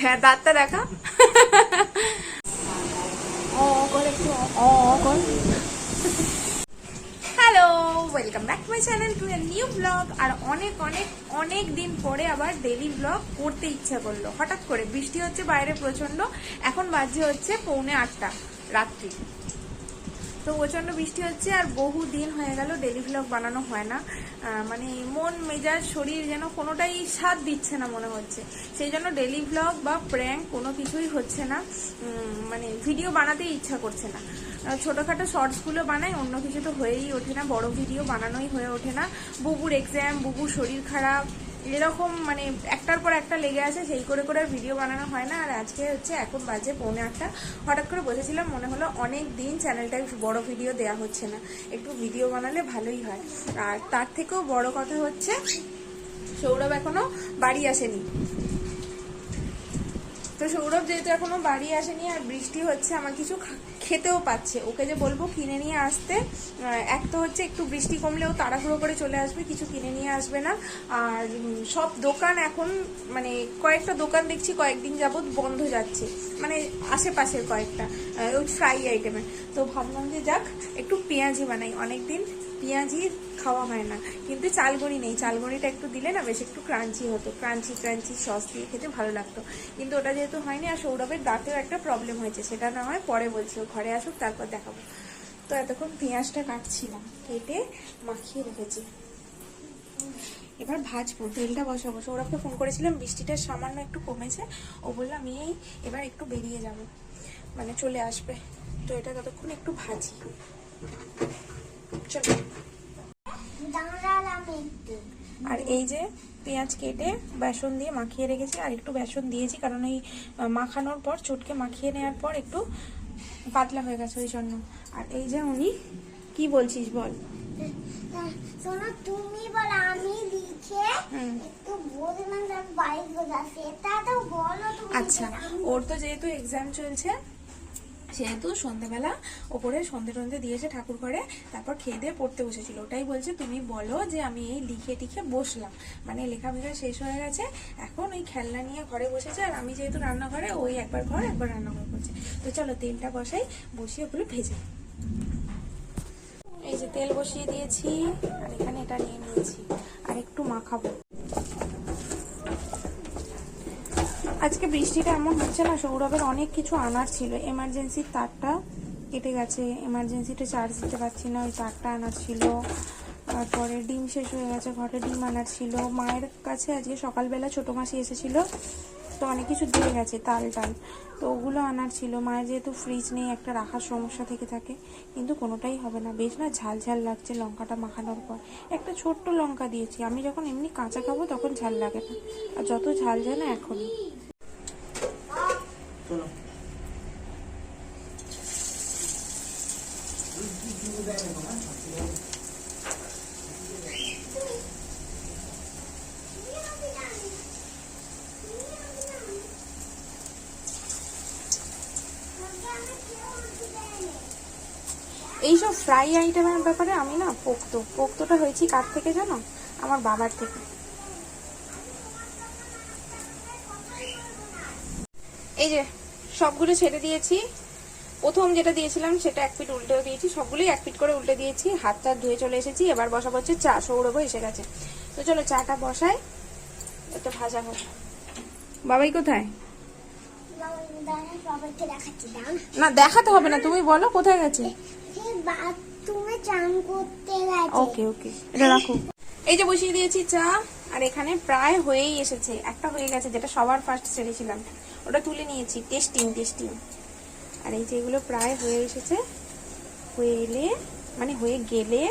হ্যাঁ দাঁতটা দেখা। ও একটু hello welcome back my channel to new vlog আর অনেক অনেক অনেক দিন পরে আবার ডেলি ব্লগ করতে ইচ্ছা করল। হঠাৎ করে বৃষ্টি হচ্ছে, বাইরে প্রচণ্ড এখন বাজে হচ্ছে পৌনে আটটা রাত্রি। তো প্রচণ্ড বৃষ্টি হচ্ছে আর বহু দিন হয়ে গেল ডেলি ভ্লগ বানানো হয় না। মানে মন, মেজাজ, শরীর যেন কোনোটাই স্বাদ দিচ্ছে না মনে হচ্ছে। সেই জন্য ডেলি ভ্লগ বা প্র্যাঙ্ক কোনো কিছুই হচ্ছে না। মানে ভিডিও বানাতে ইচ্ছা করছে না। ছোটোখাটো শর্টসগুলো বানাই, অন্য কিছু তো হয়েই ওঠে না। বড় ভিডিও বানানোই হয়ে ওঠে না। বুবুর এক্সাম বুবুর শরীর খারাপ। এরকম মানে একটার পর একটা লেগে আছে, সেই করে করে ভিডিও বানানো হয় না। আর আজকে হচ্ছে এখন বাজে পৌনে আটটা। হঠাৎ করে বসেছিলাম, মনে হলো অনেক দিন চ্যানেলটায় বড় ভিডিও দেয়া হচ্ছে না। একটু ভিডিও বানালে ভালোই হয়। আর তার থেকেও বড় কথা হচ্ছে, সৌরভ এখনও বাড়ি আসেনি। তো সৌরভ যেহেতু এখনও বাড়ি আসেনি আর বৃষ্টি হচ্ছে, আমার কিছু খেতেও পাচ্ছে। ওকে যে বলব কিনে নিয়ে আসতে। এক তো হচ্ছে একটু বৃষ্টি কমলেও তাড়াহুড়ো করে চলে আসবে, কিছু কিনে নিয়ে আসবে না। আর সব দোকান এখন মানে কয়েকটা দোকান দেখছি কয়েকদিন যাবৎ বন্ধ যাচ্ছে। মানে আশেপাশের কয়েকটা ওই ফ্রাই আইটেমের তো ভাবলাম যে যাক, একটু পেঁয়াজি বানাই অনেকদিন। পেঁয়াজি খাওয়া হয় না। কিন্তু চালগড়ি নেই। চালগড়িটা একটু দিলে না বেশ একটু ক্রাঞ্চি হতো। ক্রাঞ্চি ক্রাঞ্চি সস দিয়ে খেতে ভালো লাগতো। কিন্তু ওটা যেহেতু হয়নি আর সৌরভের দাঁতেও একটা প্রবলেম হয়েছে। সেটা না হয় পরে বলছি। ঘরে আসুক, তারপর দেখাবো। তো এতক্ষণ পেঁয়াজটা কাটছিলাম। কেটে মাখিয়ে রেখেছি। এবার ভাজবো। তেলটা বসাবো। সৌরভকে ফোন করেছিলাম, বৃষ্টিটা সামান্য একটু কমেছে। ও বলল, আমি এই এবার একটু বেরিয়ে যাব। মানে চলে আসবে। তো এটা ততক্ষণ একটু ভাজি। চলো আর এই যে পেঁয়াজ কেটে বেসন দিয়ে মাখিয়ে রেখেছি আর একটু বেসন দিয়েছি কারণ এই আহ, মাখানোর পর চটকে মাখিয়ে নেওয়ার পর একটু পাতলা হয়ে গেছে ওই জন্য। আর এই যে উনি কি বলছিস বল? শোনো তুমি বলো আমি লিখে একটু বললাম যে আমি সেটা তো বলো তুমি। আচ্ছা ওর তো যেহেতু এক্সাম চলছে সেহেতু সন্ধেবেলা ওপরে সন্ধে টন্ধে দিয়েছে ঠাকুর ঘরে তারপর খেয়ে দিয়ে পড়তে বসেছিল। ওটাই বলছে, তুমি বলো যে আমি এই লিখে টিখে বসলাম। মানে লেখাপেখা শেষ হয়ে গেছে, এখন ওই খেলনা নিয়ে ঘরে বসেছে আর আমি যেহেতু রান্নাঘরে, ওই একবার ঘর, একবার রান্নাঘর করছে। তো চলো তেলটা বসাই, বসিয়ে ওগুলো ভেজে এই যে তেল বসিয়ে দিয়েছি, আর এখানে এটা নিয়ে নিয়েছি, আর একটু মাখাবো। আজকে বৃষ্টিটা এমন হচ্ছে না, সৌরভের অনেক কিছু আনার ছিল। এমার্জেন্সির তারটা কেটে গেছে এমার্জেন্সিতে চার্জ দিতে পারছি না, ওই তারটা আনার ছিল। তারপরে ডিম শেষ হয়ে গেছে, ঘরে ডিম আনার ছিল। মায়ের কাছে আজকে সকালবেলা ছোটো মাসি এসেছিল, তো অনেক কিছু দিয়ে গেছে, তাল টাল। তো ওগুলো আনার ছিল। মায়ের যেহেতু ফ্রিজ নেই, একটা রাখার সমস্যা থেকে থাকে, কিন্তু কোনোটাই হবে না। বেশ না ঝাল ঝাল লাগছে লঙ্কাটা মাখানোর পর। একটা ছোট্ট লঙ্কা দিয়েছি। আমি যখন এমনি কাঁচা খাব তখন ঝাল লাগে না। আর যত ঝাল যায় না, এখনই। এইসব ফ্রাই আইটেমের ব্যাপারে আমি না পোক্ত। পোক্তটা হয়েছি কার থেকে জানো? আমার বাবার থেকে। এই যে, সবগুলো ছেড়ে দিয়েছি। প্রথম যেটা দিয়েছিলাম, সেটা এক পিট উল্টেও দিয়েছি। সবগুলোই এক পিট করে উল্টে দিয়েছি। হাত টাত ধুয়ে চলে এসেছি। এবার বসাবো হচ্ছে চা সৌরভও এসে গেছে। তো চলো চাটা বসাই। এটা ভাজা হোক। বাবাই কোথায়? না, দেখাতে হবে না। তুমি বলো, কোথায় গেছে? ওকে ওকে। এটা রাখো। এই যে বসিয়ে দিয়েছি চা, আর এখানে প্রায় হয়েই এসেছে। একটা হয়ে গেছে, যেটা সবার ফার্স্ট ছেড়েছিলাম। ওটা তুলে নিয়েছি টেস্টিং টেস্টিং আর এই যে এগুলো প্রায় হয়ে এসেছে, হয়ে এলে মানে হয়ে গেলে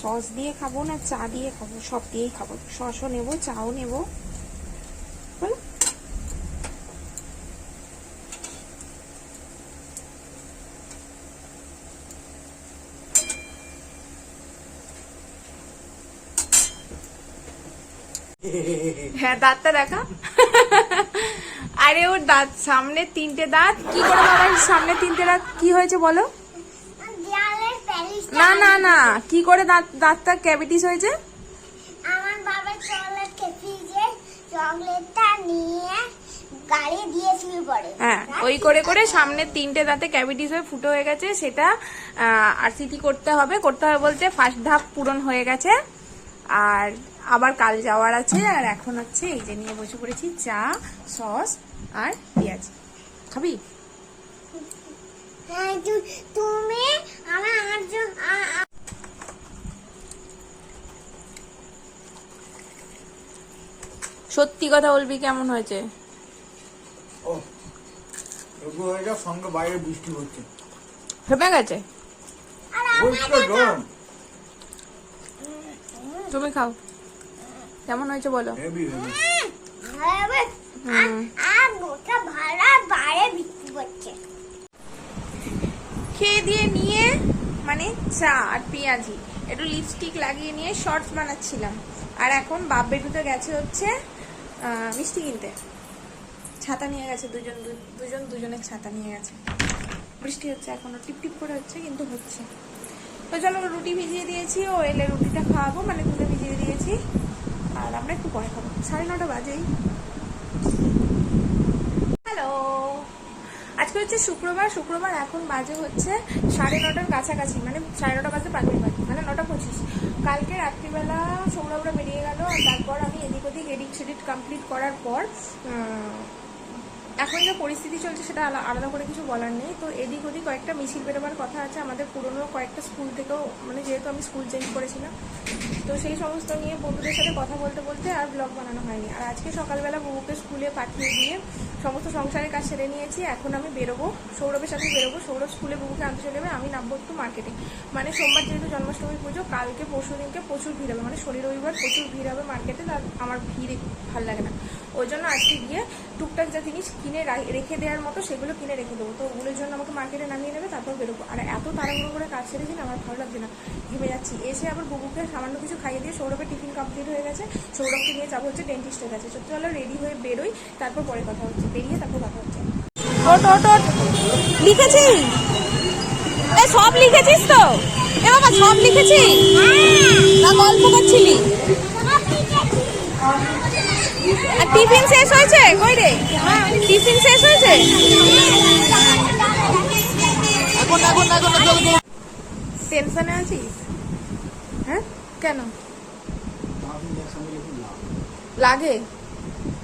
সস দিয়ে খাব না চা দিয়ে খাব, সব দিয়েই খাব। সসও নেব, চাও নেব। হ্যাঁ দাঁতটা দেখা। আরে ওর দাঁত সামনে তিনটে দাঁত। কি করে বাবার সামনে তিনটে দাঁত? কি হয়েছে বলো? না না না। কি করে দাঁত দাঁতটা ক্যাভিটিস হয়েছে? আমার বাবার চলে খেপি যে চকলেটটা নিয়ে গাড়ি দিয়ে শুয়ে পড়ে। হ্যাঁ ওই করে করে সামনের তিনটে দাঁতে ক্যাভিটিস হয়ে ফুটো হয়ে গেছে। সেটা আর সিটি করতে হবে। করতে হবে বলতে ফার্স্ট ধাপ পূরণ হয়ে গেছে। আর আবার কাল যাওয়ার আছে। আর এখন হচ্ছে এই যে নিয়ে বসে পড়েছি চা সস আর পেঁয়াজ। খাবি? হ্যাঁ, তুমি আমার সত্যি কথা বলবি কেমন হয়েছে? ও একটু সঙ্গে বাইরে বৃষ্টি হচ্ছে। ফেপে গেছে? আর আমার পরিষ্কার গরম তুমি খাও। কেমন হয়েছে বলো হেভি হেভি হবে আর আর গোটা ভাড়া বাইরে বিক্রি করছে খেয়ে দিয়ে নিয়ে মানে চা আর পেঁয়াজি। একটু লিপস্টিক লাগিয়ে নিয়ে শর্টস বানাচ্ছিলাম। আর এখন বাপ বেটুতে গেছে হচ্ছে মিষ্টি কিনতে। ছাতা নিয়ে গেছে, দুজন দুজন দুজনের ছাতা নিয়ে গেছে। বৃষ্টি হচ্ছে এখনও, টিপ টিপ করে হচ্ছে কিন্তু হচ্ছে। তো চলো রুটি ভিজিয়ে দিয়েছি, ও এলে রুটিটা খাওয়াবো মানে দুটো ভিজিয়ে দিয়েছি। আর আমরা একটু পরে খাব। সাড়ে নটা বাজেই হ্যালো আজকে হচ্ছে শুক্রবার শুক্রবার এখন বাজে হচ্ছে সাড়ে নটার কাছাকাছি মানে সাড়ে নটা বাজে পাঁচ মিনিট মানে নটা পঁচিশ। কালকে রাত্রিবেলা সৌরভরা বেরিয়ে গেল, আর তারপর আমি এদিক ওদিক এডিট সেডিট কমপ্লিট করার পর এখন যে পরিস্থিতি চলছে সেটা আলা- আলাদা করে কিছু বলার নেই। তো এদিক ওদিক কয়েকটা মিছিল বেরোবার কথা আছে, আমাদের পুরনো কয়েকটা স্কুল থেকেও মানে যেহেতু আমি স্কুল চেঞ্জ করেছিলাম, তো সেই সমস্ত নিয়ে বন্ধুদের সাথে কথা বলতে বলতে আর ব্লগ বানানো হয়নি। আর আজকে সকালবেলা বুবুকে স্কুলে পাঠিয়ে দিয়ে সমস্ত সংসারের কাজ সেরে নিয়েছি, এখন আমি বেরোবো, সৌরভের সাথে বেরোবো, সৌরভ স্কুলে বুবুকে আনতে চলে যাবে, আমি নামবো একটু মার্কেটে মানে সোমবার যেহেতু জন্মাষ্টমী পুজো, কালকে পরশু দিনকে প্রচুর ভিড় হবে মানে শনি রবিবার প্রচুর ভিড় হবে মার্কেটে তার আমার ভিড় ভালো লাগে না। ওই জন্য আজকে গিয়ে টুকটাক যা জিনিস কিনে রেখে দেওয়ার মতো সেগুলো কিনে রেখে দেবো। তো ওগুলোর জন্য আমাকে মার্কেটে নামিয়ে নেবে, তারপর বেরোবো। আর এত তাড়াহুড়ো করে কাজ সেরেছি না আমার ভালো লাগছে না। ঘেমে যাচ্ছি। এসে আবার বুবুকে সামান্য কিছু খাইয়ে দিয়ে সৌরভের টিফিন কমপ্লিট হয়ে গেছে। সৌরভকে নিয়ে যাব হচ্ছে ডেন্টিস্টের কাছে। সত্যি হলো রেডি হয়ে বেরোই। তারপর পরে কথা হচ্ছে। বেরিয়ে তারপর কথা হচ্ছে। লিখেছি সব লিখেছিস তো? এ, বাবা, সব লিখেছি না, গল্প করছিলি? হয়েছে? কই রে? টিফিন শেষ হয়েছে? টেনশনে আছিস? হ্যাঁ? কেন? লাগে।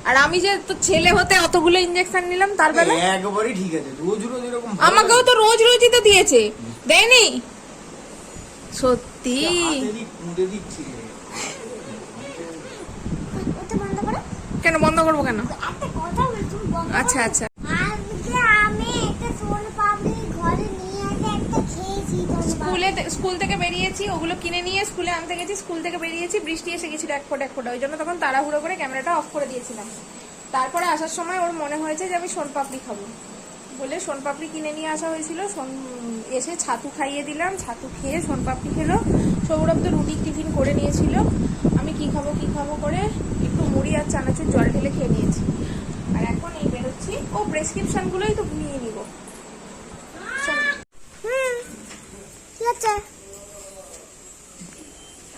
আর আমি যে তো ছেলে হতে অতগুলো ইঞ্জেকশন নিলাম তার বেলা? একবারই ঠিক আছে রোজ রোজ এরকম আমাকেও তো রোজ রোজই তো দিয়েছে। দেয়নি? সত্যি? দিচ্ছি রে। ওটা বন্ধ করো কেন বন্ধ করব কেন। আচ্ছা আচ্ছা। স্কুলে স্কুল থেকে বেরিয়েছি ওগুলো কিনে নিয়ে স্কুলে আনতে গেছি স্কুল থেকে বেরিয়েছি বৃষ্টি এসে গেছিল এক ফোঁটা এক ফোঁটা। ওই জন্য তখন তাড়াহুড়ো করে ক্যামেরাটা অফ করে দিয়েছিলাম। তারপরে আসার সময় ওর মনে হয়েছে যে আমি সোনপাপড়ি খাব। বলে সোনপাপড়ি কিনে নিয়ে আসা হয়েছিল এসে ছাতু খাইয়ে দিলাম ছাতু খেয়ে সোনপাপড়ি খেলো। সৌরভ তো রুটি টিফিন করে নিয়েছিল। আমি কি খাব কি খাব করে একটু মুড়ি আর চানাচুর জল ঢেলে খেয়ে নিয়েছি। আর এখন এই বেরোচ্ছি। ও প্রেসক্রিপশনগুলোই তো নিয়ে নিব।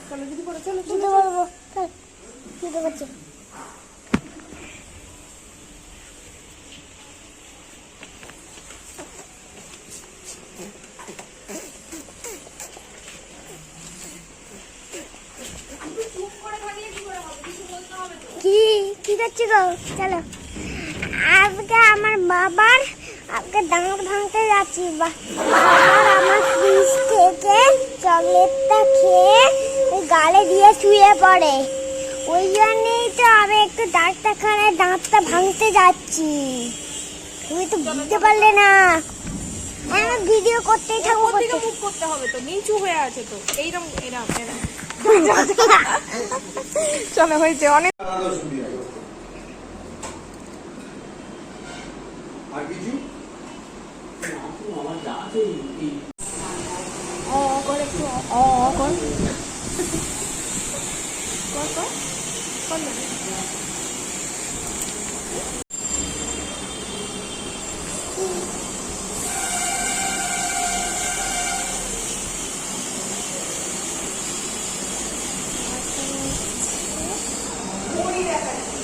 চলো যদি করে চলো চলো চল দিতে পারছি কি গো চলো। আজকে আমার বাবার আজকে দাঁত ভাঙতে যাচ্ছি। বা- বাবার আমার ফ্রিজ থেকে চকলেটটা খেয়ে ওই গালে দিয়ে শুয়ে পড়ে। ওই জন্যই তো আমি একটু ডাক্তারখানায় দাঁতটা ভাঙতে যাচ্ছি। তুমি তো বুঝতে পারলে না। আমি ভিডিও করতেই থাকব দিকে করতে করতে হবে তো নিচু হয়ে আছে তো। এইরকম এরকম এরকম চলো হয়েছে অনেক আর কিছু অ করে একটু অ অ কর কর কর কর না। মুড়ি দেখাচ্ছি।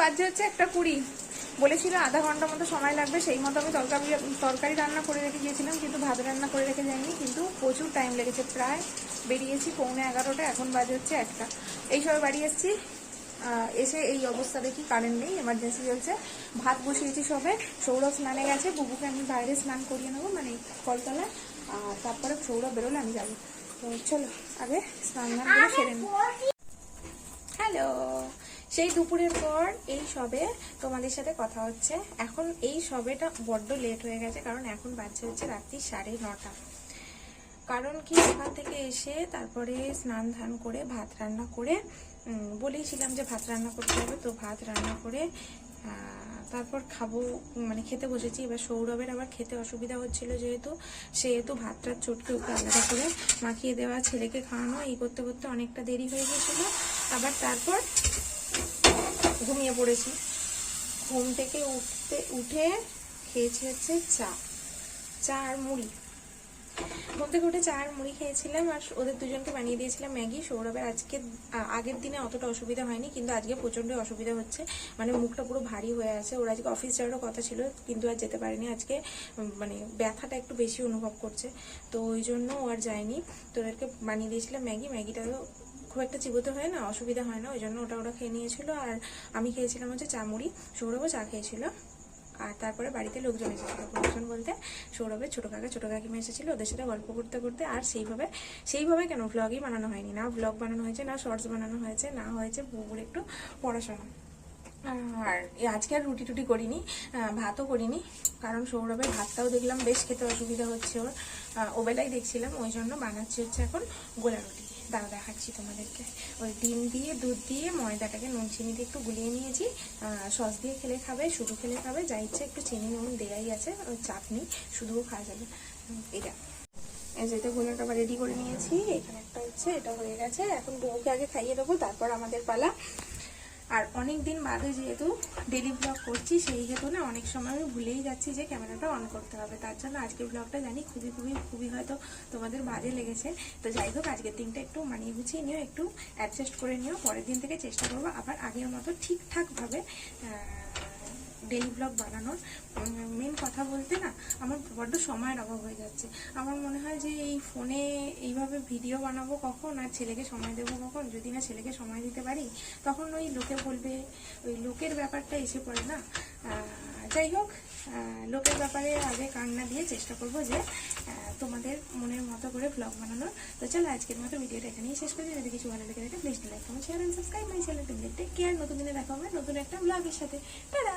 বাজে হচ্ছে একটা কুড়ি। বলেছিল আধা ঘণ্টা মতো সময় লাগবে, সেই মতো আমি তরকারি তরকারি রান্না করে রেখে গিয়েছিলাম, কিন্তু ভাত রান্না করে রেখে যাইনি, কিন্তু প্রচুর টাইম লেগেছে। প্রায় বেরিয়েছি পৌনে এগারোটা, এখন বাজে হচ্ছে একটা। এই সময় বাড়ি এসেছি এসে এই অবস্থা দেখি কারেন্ট নেই এমার্জেন্সি চলছে। ভাত বসিয়েছি সবে, সৌরভ স্নানে গেছে, বুবুকে আমি বাইরে স্নান করিয়ে নেব মানে কলতলায়। আর তারপরে সৌরভ বেরোলে আমি যাব। তো চলো, আগে স্নান করে সেরে হ্যালো! সেই দুপুরের পর এই সবে তোমাদের সাথে কথা হচ্ছে। এখন এই সবেটা বড্ড লেট হয়ে গেছে, কারণ এখন বাচ্চা হচ্ছে রাত্রি সাড়ে নটা। কারণ কি, ওখান থেকে এসে তারপরে স্নান ধান করে, ভাত রান্না করে বলেইছিলাম যে ভাত রান্না করতে হবে, তো ভাত রান্না করে তারপর খাব মানে খেতে বসেছি। এবার সৌরভের আবার খেতে অসুবিধা হচ্ছিল যেহেতু, সেহেতু ভাতটা চটকে ওকে আলাদা করে মাখিয়ে দেওয়া, ছেলেকে খাওয়ানো, এই করতে করতে অনেকটা দেরি হয়ে গেছিল। আবার তারপর ঘুমিয়ে পড়েছি। ঘুম থেকে উঠতে, উঠে খেয়েছি হচ্ছে চা চা আর মুড়ি। ঘুম থেকে উঠে চা আর মুড়ি খেয়েছিলাম আর ওদের দুজনকে বানিয়ে দিয়েছিলাম ম্যাগি। সৌরভের আজকে আগের দিনে অতটা অসুবিধা হয়নি, কিন্তু আজকে প্রচণ্ড অসুবিধা হচ্ছে। মানে মুখটা পুরো ভারী হয়ে আছে। ওর আজকে অফিস যাওয়ারও কথা ছিল, কিন্তু আর যেতে পারেনি আজকে। মানে ব্যথাটা একটু বেশি অনুভব করছে। তো ওই জন্য ও আর যায়নি। তো ওদেরকে বানিয়ে দিয়েছিলাম ম্যাগি। ম্যাগিটা খুব একটা চিবোতে হয় না, অসুবিধা হয় না ওই জন্য ওটা ওটা খেয়ে নিয়েছিল। আর আমি খেয়েছিলাম হচ্ছে চা মুড়ি সৌরভও চা খেয়েছিল। আর তারপরে বাড়িতে লোকজন এসেছিল লোকজন বলতে সৌরভের ছোটো কাকা, ছোটো কাকিমা এসেছিল, ওদের সাথে গল্প করতে করতে আর সেইভাবে সেইভাবে কেন ব্লগই বানানো হয়নি। না ব্লগ বানানো হয়েছে, না শর্টস বানানো হয়েছে, না হয়েছে বুবুর একটু পড়াশোনা। আর আজকে আর রুটি টুটি করিনি ভাতও করিনি কারণ সৌরভের ভাতটাও দেখলাম বেশ খেতে অসুবিধা হচ্ছে ওর। আহ, ওবেলায় দেখছিলাম ওই জন্য বানাচ্ছি হচ্ছে এখন গোলা রুটি। দাঁড়া দেখাচ্ছি তোমাদেরকে। ওই ডিম দিয়ে দুধ দিয়ে ময়দাটাকে নুন চিনি দিয়ে একটু গুলিয়ে নিয়েছি। সস দিয়ে খেলে খাবে শুধু খেলে খাবে যা ইচ্ছে একটু চিনি নুন দেয়াই আছে ওই চাটনি শুধুও খাওয়া যাবে। এটা। যেটা গোলাটা রেডি করে নিয়েছি এখানে একটা হচ্ছে এটা হয়ে গেছে। এখন বউকে আগে খাইয়ে দেবো তারপর আমাদের পালা। আর অনেক দিন বাদে যেহেতু ডেলি ব্লগ করছি, সেই হেতু না অনেক সময় আমি ভুলেই যাচ্ছি যে ক্যামেরাটা অন করতে হবে। তার জন্য আজকের ব্লগটা জানি খুবই খুবই খুবই হয়তো তোমাদের বাজে লেগেছে। তো যাই হোক, আজকের দিনটা একটু মানিয়ে গুছিয়ে নিও, একটু অ্যাডজাস্ট করে নিও। পরের দিন থেকে চেষ্টা করব আবার আগের মতো ঠিকঠাকভাবে ডেলি ব্লগ বানানোর। মেন কথা বলতে না, আমার বড্ড সময়ের অভাব হয়ে যাচ্ছে। আমার মনে হয় যে এই ফোনে এইভাবে ভিডিও বানাবো কখন, আর ছেলেকে সময় দেবো কখন? যদি না ছেলেকে সময় দিতে পারি, তখন ওই লোকে বলবে, ওই লোকের ব্যাপারটা এসে পড়ে না। যাই হোক লোকের ব্যাপারে আগে কান্না দিয়ে চেষ্টা করব যে তোমাদের মনের মতো করে ব্লগ বানানোর। তো চলো আজকের মতো ভিডিওটা এখানেই শেষ করি যদি কিছু ভালো লেগে থাকে please like comment share and subscribe my channel take care নতুন দিনে দেখা হবে নতুন একটা ব্লগের সাথে। টাটা